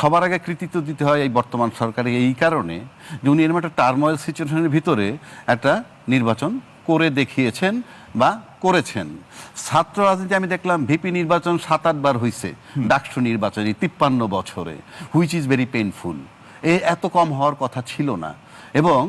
সবার আগে কৃতিত্ব দিতে হয় এই বর্তমান সরকারে এই কারণে যে উনি এরকম একটা টার্মোয়েল সিচুয়েশনের ভিতরে একটা নির্বাচন করে দেখিয়েছেন বা করেছেন। ছাত্র রাজনীতি আমি দেখলাম ভিপি নির্বাচন সাত আটবার হয়েছে ডাকসু নির্বাচন এই তিপ্পান্ন বছরে হুইচ ইজ ভেরি পেইনফুল এ এত কম হওয়ার কথা ছিল না। এবং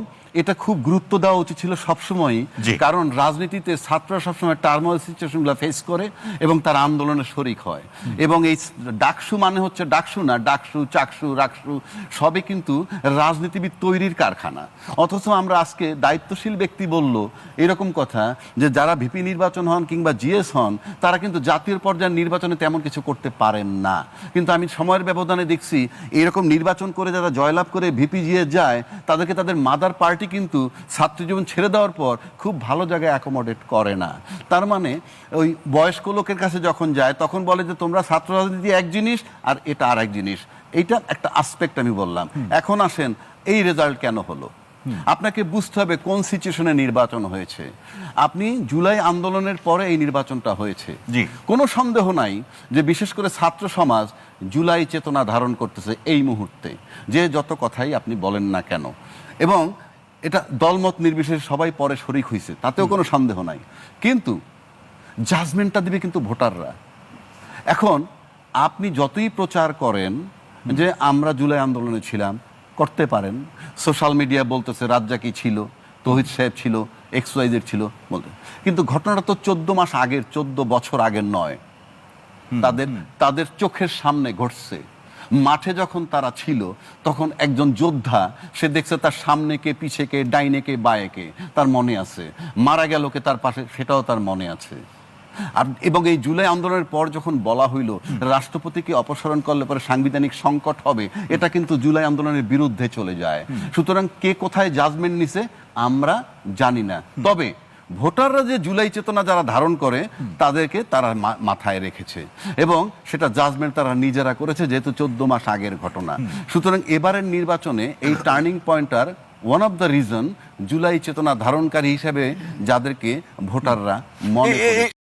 এটা খুব গুরুত্ব দেওয়া উচিত ছিল সবসময়ই কারণ রাজনীতিতে ছাত্ররা সবসময় টার্মোয়াল সিচুয়েশনগুলো ফেস করে এবং তার আন্দোলনে শরিক হয়। এবং এই ডাকসু মানে হচ্ছে ডাকসু না ডাকসু চাকসু রাকসু সবই কিন্তু রাজনীতিবিদ তৈরির কারখানা। অথচ আমরা আজকে দায়িত্বশীল ব্যক্তি বলল এরকম কথা যে যারা ভিপি নির্বাচন হন কিংবা জিএস হন তারা কিন্তু জাতীয় পর্যায়ের নির্বাচনে তেমন কিছু করতে পারেন না। কিন্তু আমি সময়ের ব্যবধানে দেখছি এরকম নির্বাচন করে যারা জয়লাভ করে ভিপি জিএস যায় তাদেরকে তাদের মাদার পার্টি কিন্তু ছাত্র জীবন ছেড়ে দেওয়ার পর খুব ভালো জায়গায় অ্যাকোমোডেট করে না। তার মানে ওই বয়স্ক লোকের কাছে যখন যায় তখন বলে যে তোমরা ছাত্র রাজনীতি এক জিনিস আর এটা আর এক জিনিস। এইটা একটা আসপেক্ট আমি বললাম। এখন আসেন এই রেজাল্ট কেন হলো? আপনাকে বুঝতে হবে কোন সিচুয়েশনে নির্বাচন হয়েছে। আপনি জুলাই আন্দোলনের পরে এই নির্বাচনটা হয়েছে। জি। কোনো সন্দেহ নাই যে বিশেষ করে ছাত্র সমাজ জুলাই চেতনা ধারণ করতেছে এই মুহূর্তে। যে যত কথাই আপনি বলেন না কেন। এবং এটা দলমত নির্বিশেষে সবাই পরে শরিক হয়েছে তাতেও কোনো সন্দেহ নাই। কিন্তু জাজমেন্টটা দিবে কিন্তু ভোটাররা। এখন আপনি যতই প্রচার করেন যে আমরা জুলাই আন্দোলনে ছিলাম করতে পারেন। সোশ্যাল মিডিয়া বলতেছে রাজ্জাকি ছিল তহিদ সাহেব ছিল এক্স ওয়াইজের ছিল বলতে কিন্তু ঘটনাটা তো চোদ্দ মাস আগের চোদ্দ বছর আগের নয়। তাদের তাদের চোখের সামনে ঘটছে। মাঠে যখন তারা ছিল, তখন একজন যোদ্ধা, সে দেখছে তার সামনে কে, পিছে কে, ডাইনে কে, বায়ে কে, তার মনে আছে। মারা গেল কে, তার পাশে, সেটাও তার মনে আছে। আর এবং এই জুলাই আন্দোলনের পর যখন বলা হইল রাষ্ট্রপতিকে অপসারণ করলে পরে সাংবিধানিক সংকট হবে, এটা কিন্তু জুলাই আন্দোলনের বিরুদ্ধে চলে যায়। সুতরাং কে কোথায় জাজমেন্ট নিছে, আমরা জানি না। তবে ভোটাররা যে জুলাই চেতনা যারা ধারণ করে তাদেরকে তারা মা- মাথায় রেখেছে। এবং সেটা জাজমেন্ট তারা নিজেরা করেছে যেহেতু চোদ্দ মাস আগের ঘটনা। সুতরাং এবারের নির্বাচনে এই turning পয়েন্টটার one of the reason July চেতনা ধারণকারী হিসেবে যাদেরকে ভোটাররা মনে